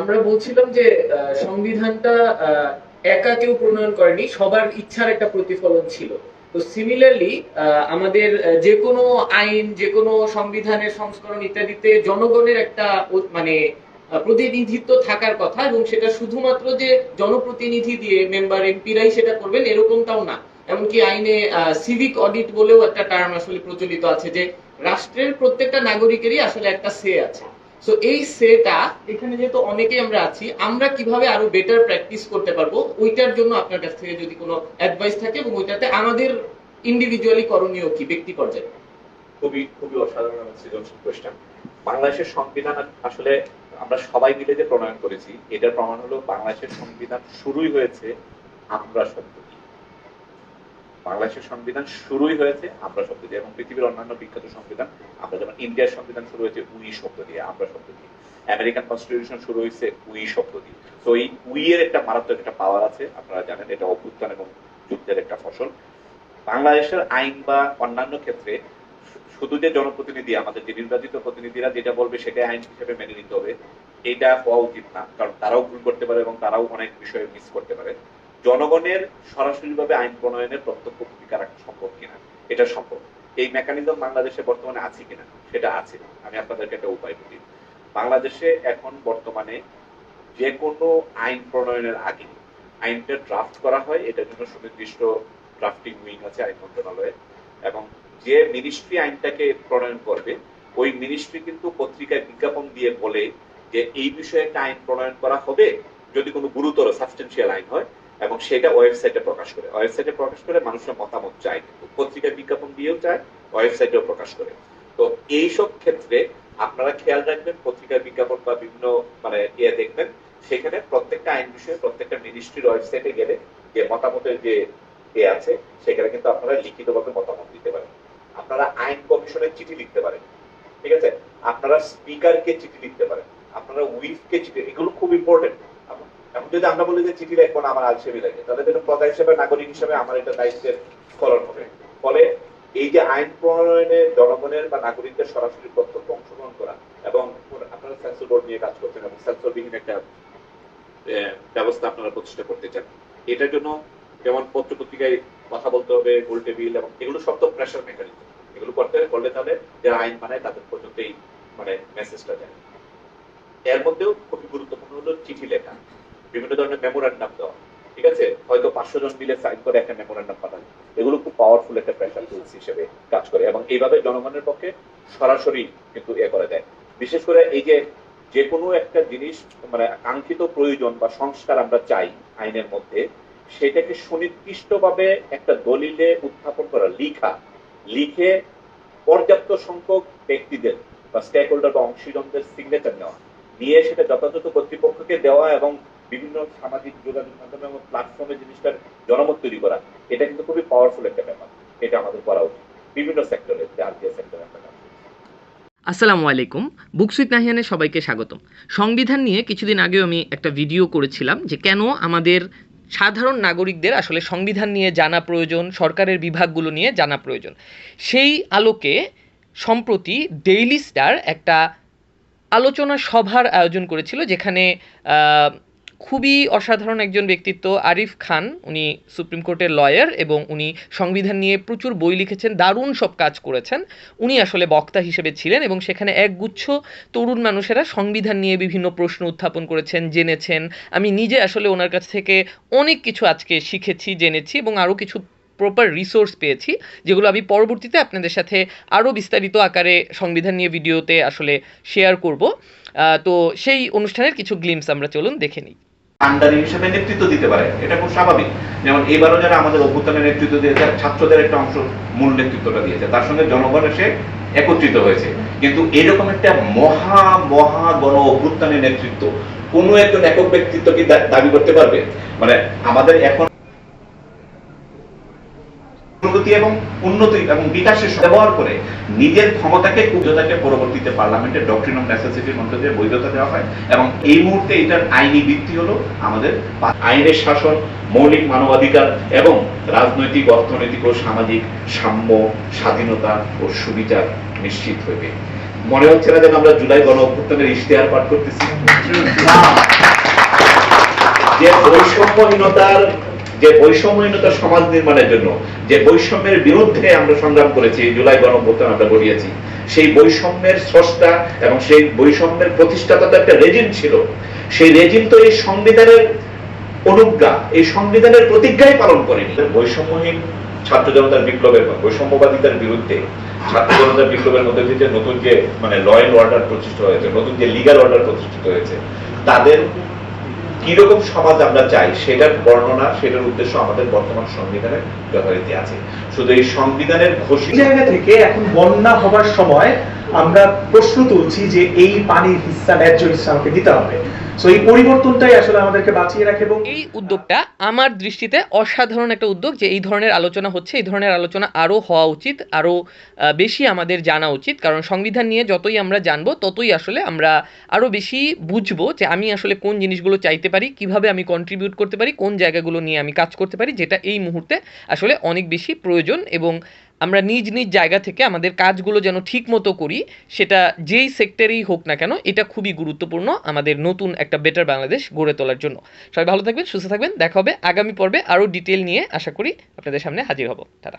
আমরা বলছিলাম যে সংবিধানটা একা কেউ প্রণয়ন করেনি, সবার ইচ্ছার একটা প্রতিফলন ছিল। তো সিমিলারলি আমাদের যে কোনো আইন, যে কোনো সংবিধানের সংস্করণ ইত্যাদিতে জনগণের একটা মানে প্রতিনিধিত্ব থাকার কথা এবং সেটা শুধুমাত্র যে জনপ্রতিনিধি দিয়ে মেম্বার এমপিরাই সেটা করবেন, এরকমটাও না। এমনকি আইনে সিভিক অডিট বলেও একটা টার্ম আসলে প্রচলিত আছে যে, রাষ্ট্রের প্রত্যেকটা নাগরিকেরই আসলে একটা সে আছে। সো এই সেটা এখানে যেহেতু অনেকেই আমরা আছি, আমরা কীভাবে আরও বেটার প্র্যাকটিস করতে পারব, ওইটার জন্য আপনার কাছ থেকে যদি কোনো অ্যাডভাইস থাকে এবং ওইটাতে আমাদের ইন্ডিভিজুয়ালি করণীয় কি, ব্যক্তি পর্যায়ে? খুবই খুবই অসাধারণ সৃজনশীল কোয়েশ্চেন বাংলাদেশের সংবিধান আসলে আমরা সবাই মিলে যে প্রণয়ন করেছি, এটার প্রমাণ হলো বাংলাদেশের সংবিধান শুরুই হয়েছে আমরা শব্দ বাংলাদেশের সংবিধান শুরুই হয়েছে, আমরা শব্দ দিয়ে, এবং পৃথিবীর অন্যান্য বিখ্যাত সংবিধান, আমরা যেমন ইন্ডিয়ার সংবিধান শুরু হয়েছে, উই শব্দ দিয়ে, আমরা শব্দ দিয়ে। আমেরিকান কনস্টিটিউশন শুরু হয়েছে, উই শব্দ দিয়ে। তো এই উই এর একটা মারাত্মক একটা পাওয়ার আছে, আপনারা জানেন, এটা অভ্যুত্থান এবং যুদ্ধের একটা ফসল। বাংলাদেশের আইন বা অন্যান্য ক্ষেত্রে শুধু যে জনপ্রতিনিধি, আমাদের যে নির্বাচিত প্রতিনিধিরা যেটা বলবে সেটাই আইন হিসেবে মেনে নিতে হবে, এটা হওয়া উচিত না, কারণ তারাও ভুল করতে পারে এবং তারাও অনেক বিষয়ে মিস করতে পারে। জনগণের সরাসরিভাবে আইন প্রণয়নের প্রত্যক্ষ ভূমিকা রাখা সম্ভব কিনা? এটা সম্ভব। এই মেকানিজম বাংলাদেশে বর্তমানে আছে কিনা? সেটা আছে। আমি আপনাদেরকে একটা উপায় বলি। বাংলাদেশে এখন বর্তমানে যে কোনো আইন প্রণয়নের আগে আইনটা ড্রাফট করা হয়। এটার জন্য সুনির্দিষ্ট ড্রাফটিং উইং আছে আইন মন্ত্রণালয়ে। এবং যে মিনিস্ট্রি আইনটাকে প্রণয়ন করবে, ওই মিনিস্ট্রি কিন্তু পত্রিকায় বিজ্ঞাপন দিয়ে বলে যে, এই বিষয়ে একটা আইন প্রণয়ন করা হবে। যদি কোনো গুরুতর সাবস্টেন্সিয়াল আইন হয় এবং সেটা ওয়েবসাইটে প্রকাশ করে। ওয়েবসাইটে প্রকাশ করে মানুষের মতামত চায় কিন্তু পত্রিকায় বিজ্ঞাপন দিয়েও চায়, ওয়েবসাইটেও প্রকাশ করে। তো এইসব ক্ষেত্রে আপনারা খেয়াল রাখবেন, পত্রিকার বিজ্ঞাপন বা বিভিন্ন মানে ইয়ে দেখবেন, সেখানে প্রত্যেকটা আইন বিষয়ে, প্রত্যেকটা মিনিস্ট্রির ওয়েবসাইটে গেলে যে মতামতের যে এ আছে, সেখানে কিন্তু আপনারা লিখিতভাবে মতামত দিতে পারেন। আপনারা আইন কমিশনের চিঠি লিখতে পারেন, ঠিক আছে? আপনারা স্পিকারকে চিঠি লিখতে পারেন, আপনারা উইফকে চিঠি, এগুলো খুব ইম্পর্টেন্ট এখন যদি আমরা বলি যে চিঠি লিখব না আমার আলসেমি লাগে, তাহলে কিন্তু প্রজা হিসেবে, নাগরিক হিসেবে আমার এটা দায়িত্বের স্খলন হবে। ফলে এই যে আইন প্রণয়নে জনগণের বা নাগরিকদের সরাসরি প্রত্যক্ষ অংশগ্রহণ করা এবং আপনারা সেন্সর বোর্ড নিয়ে কাজ করছেন এবং সেন্সরবিহীন একটা ব্যবস্থা আপনারা প্রতিষ্ঠা করতে চান। এটার জন্য যেমন পত্র পত্রিকায় কথা বলতে হবে, গোল টেবিল এবং এগুলো সব তো প্রেশার মেকানিজম এগুলো করতে করলে তাহলে যারা আইন বানায় তাদের পর্যন্ত এই মানে মেসেজটা যায়। এর মধ্যেও খুবই গুরুত্বপূর্ণ হলো চিঠি লেখা। বিভিন্ন ধরনের মেমোরান্ডাম দেওয়া ঠিক আছে? হয়তো পাঁচশো জন মিলে সাইন করে একটা মেমোরান্ডাম পাঠানো। এগুলো খুব পাওয়ারফুল একটা প্রেশার টুলস হিসেবে কাজ করে এবং এইভাবে জনগণের পক্ষে সরাসরি কিন্তু এ করে দেয়। বিশেষ করে এই যে যে কোনো একটা জিনিস মানে কাঙ্ক্ষিত প্রয়োজন বা সংস্কার আমরা চাই আইনের মধ্যে, সেটাকে সুনির্দিষ্টভাবে একটা দলিলে উত্থাপন করা, লিখা, লিখে পর্যাপ্ত সংখ্যক ব্যক্তিদের বা স্টেক হোল্ডার বা অংশীজনদের সিগনেচার নেওয়া, নিয়ে সেটা যথাযথ কর্তৃপক্ষকে দেওয়া এবং বিভিন্ন সামাজিক যোগাযোগ মাধ্যম এবং প্ল্যাটফর্মে জিনিসটার জনমত তৈরি করা, এটা কিন্তু খুবই পাওয়ারফুল একটা ব্যাপার। এটা আমাদের করা উচিত। বিভিন্ন সেক্টরে আরটিএ সেক্টরে কাজ আসসালামু আলাইকুম। বুকসুইট নাহিয়ানে সবাইকে স্বাগতম। সংবিধান নিয়ে কিছুদিন আগেও আমি একটা ভিডিও করেছিলাম যে কেন আমাদের সাধারণ নাগরিকদের আসলে সংবিধান নিয়ে জানা প্রয়োজন, সরকারের বিভাগগুলো নিয়ে জানা প্রয়োজন। সেই আলোকে সম্প্রতি ডেইলি স্টার একটা আলোচনা সভার আয়োজন করেছিল, যেখানে খুবই অসাধারণ একজন ব্যক্তিত্ব, আরিফ খান। উনি সুপ্রিম কোর্টের লয়ার এবং উনি সংবিধান নিয়ে প্রচুর বই লিখেছেন, দারুণ সব কাজ করেছেন। উনি আসলে বক্তা হিসেবে ছিলেন এবং সেখানে একগুচ্ছ তরুণ মানুষেরা সংবিধান নিয়ে বিভিন্ন প্রশ্ন উত্থাপন করেছেন, জেনেছেন। আমি নিজে আসলে ওনার কাছ থেকে অনেক কিছু আজকে শিখেছি, জেনেছি এবং আরও কিছু প্রপার রিসোর্স পেয়েছি, যেগুলো আমি পরবর্তীতে আপনাদের সাথে আরও বিস্তারিত আকারে সংবিধান নিয়ে ভিডিওতে আসলে শেয়ার করব। তো সেই অনুষ্ঠানের কিছু গ্লিমস আমরা চলুন দেখে নিই। কান্ডারি হিসেবে নেতৃত্ব দিতে পারে, এটা খুব স্বাভাবিক। যেমন এবারও যারা আমাদের অভ্যুত্থানের নেতৃত্ব দিয়েছে, ছাত্রদের একটা অংশ মূল নেতৃত্বটা দিয়েছে, তার সঙ্গে জনগণ এসে একত্রিত হয়েছে। কিন্তু এরকম একটা মহা মহা গণ অভ্যুত্থানের নেতৃত্ব কোনো একজন একক ব্যক্তিত্ব কি দাবি করতে পারবে? মানে আমাদের এখন উন্নতি এবং উন্নতি এবং বিকাশের ব্যবহার করে নিজের ক্ষমতাকে উচ্চতাকে পরবর্তীতে পার্লামেন্টের ডক্ট্রিন অফ নেসেসিটির মধ্যে দিয়ে বৈধতা দেওয়া হয় এবং এই মুহূর্তে এটার আইনি ভিত্তি হলো আমাদের আইনের শাসন মৌলিক মানবাধিকার এবং রাজনৈতিক অর্থনৈতিক ও সামাজিক সাম্য স্বাধীনতা ও সুবিচার নিশ্চিত হইবে। মনে হচ্ছে না যেন আমরা জুলাই গণ অভ্যুত্থানের ইশতেহার পাঠ করতেছি? যে বৈষম্যহীনতার যে বৈষম্যহীনতার সমাজ নির্মাণের জন্য, যে বৈষম্যের বিরুদ্ধে আমরা সংগ্রাম করেছি, জুলাই গণঅভ্যুত্থান আমরা গড়িয়েছি, সেই বৈষম্যের স্রষ্টা এবং সেই বৈষম্যের প্রতিষ্ঠাতা তো একটা রেজিম ছিল। সেই রেজিম তো এই সংবিধানের অনুজ্ঞা, এই সংবিধানের প্রতিজ্ঞাই পালন করেনি। বৈষম্যহীন ছাত্র জনতার বিপ্লবের বৈষম্যবাদিতার বিরুদ্ধে ছাত্র জনতার বিপ্লবের মধ্যে দিয়ে নতুন যে মানে ল অর্ডার প্রতিষ্ঠিত হয়েছে, নতুন যে লিগাল অর্ডার প্রতিষ্ঠিত হয়েছে, তাদের কীরকম সমাজ আমরা চাই, সেটার বর্ণনা, সেটার উদ্দেশ্য আমাদের বর্তমান সংবিধানের যথারীতি আছে। শুধু এই সংবিধানের ঘোষিত জায়গা থেকে এখন বন্যা হবার সময় আমরা প্রশ্ন তুলছি যে এই পানির হিসাব ন্যায্য হিস্সা আমাকে দিতে হবে। সো এই পরিবর্তনটাই আসলে আমাদেরকে বাঁচিয়ে রাখে এবং এই উদ্যোগটা আমার দৃষ্টিতে অসাধারণ একটা উদ্যোগ যে এই ধরনের আলোচনা হচ্ছে, এই ধরনের আলোচনা আরও হওয়া উচিত, আরও বেশি আমাদের জানা উচিত। কারণ সংবিধান নিয়ে যতই আমরা জানব, ততই আসলে আমরা আরও বেশি বুঝব যে আমি আসলে কোন জিনিসগুলো চাইতে পারি, কীভাবে আমি কন্ট্রিবিউট করতে পারি, কোন জায়গাগুলো নিয়ে আমি কাজ করতে পারি, যেটা এই মুহূর্তে আসলে অনেক বেশি প্রয়োজন এবং আমরা নিজ নিজ জায়গা থেকে আমাদের কাজগুলো যেন ঠিক মতো করি, সেটা যেই সেক্টরেই হোক না কেন, এটা খুবই গুরুত্বপূর্ণ আমাদের নতুন একটা বেটার বাংলাদেশ গড়ে তোলার জন্য। সবাই ভালো থাকবেন, সুস্থ থাকবেন, দেখা হবে আগামী পর্বে আরও ডিটেল নিয়ে আশা করি আপনাদের সামনে হাজির হব। টাটা।